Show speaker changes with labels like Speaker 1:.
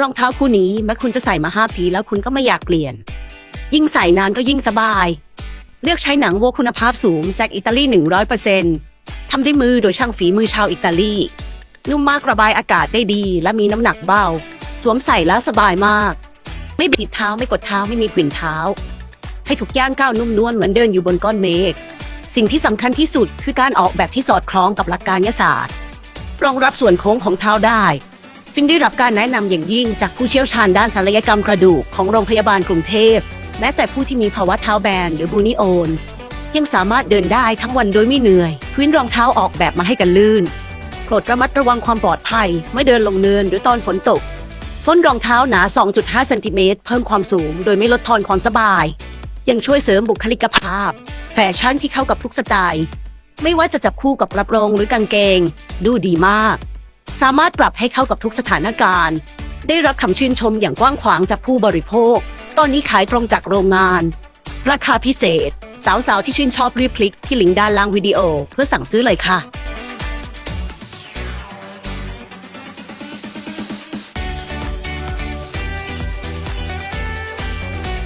Speaker 1: รองเท้าคู่นี้แม้คุณจะใส่มาห้าปีแล้วคุณก็ไม่อยากเปลี่ยน ยิ่งใส่นานก็ยิ่งสบาย เลือกใช้หนังวัวคุณภาพสูงจากอิตาลี 100%ทำด้วยมือโดยช่างฝีมือชาวอิตาลี นุ่มมากระบายอากาศได้ดี และมีน้ำหนักเบา สวมใส่แล้วสบายมาก ไม่บีบเท้าไม่กดเท้าไม่มีกลิ่นเท้า ให้ทุกย่างก้าวนุ่มนวลเหมือนเดินอยู่บนก้อนเมฆ สิ่งที่สำคัญที่สุดคือการออกแบบที่สอดคล้องกับหลักการยศาสตร์ รองรับส่วนโค้งของเท้าได้ จึงได้รับการแนะนำอย่างยิ่งจากผู้เชี่ยวชาญด้านศัลยกรรมกระดูกของโรงพยาบาลกรุงเทพ แม้แต่ผู้ที่มีภาวะเท้าแบนหรือบูนิโอน ยังสามารถเดินได้ทั้งวันโดยไม่เหนื่อย พื้นรองเท้าออกแบบมาให้กันลื่นโปรดระมัดระวังความปลอดภัยไม่เดินลงเนินหรือตอนฝนตก ส้นรองเท้าหนา 2.5เซนติเมตรเพิ่มความสูง โดยไม่ลดทอนความสบาย ยังช่วยเสริมบุคลิกภาพ แฟชั่นที่เข้ากับทุกสไตล์ ไม่ว่าจะจับคู่กับกระโปรงหรือกางเกง ดูดีมาก สามารถปรับให้เข้ากับทุกสถานการณ์ ได้รับคำชื่นชมอย่างกว้างขวางจากผู้บริโภค ตอนนี้ขายตรงจากโรงงาน ราคาพิเศษ สาวๆที่ชื่นชอบรีบคลิกที่ลิงก์ด้านล่างวิดีโอ เพื่อสั่งซื้อเลยค่ะ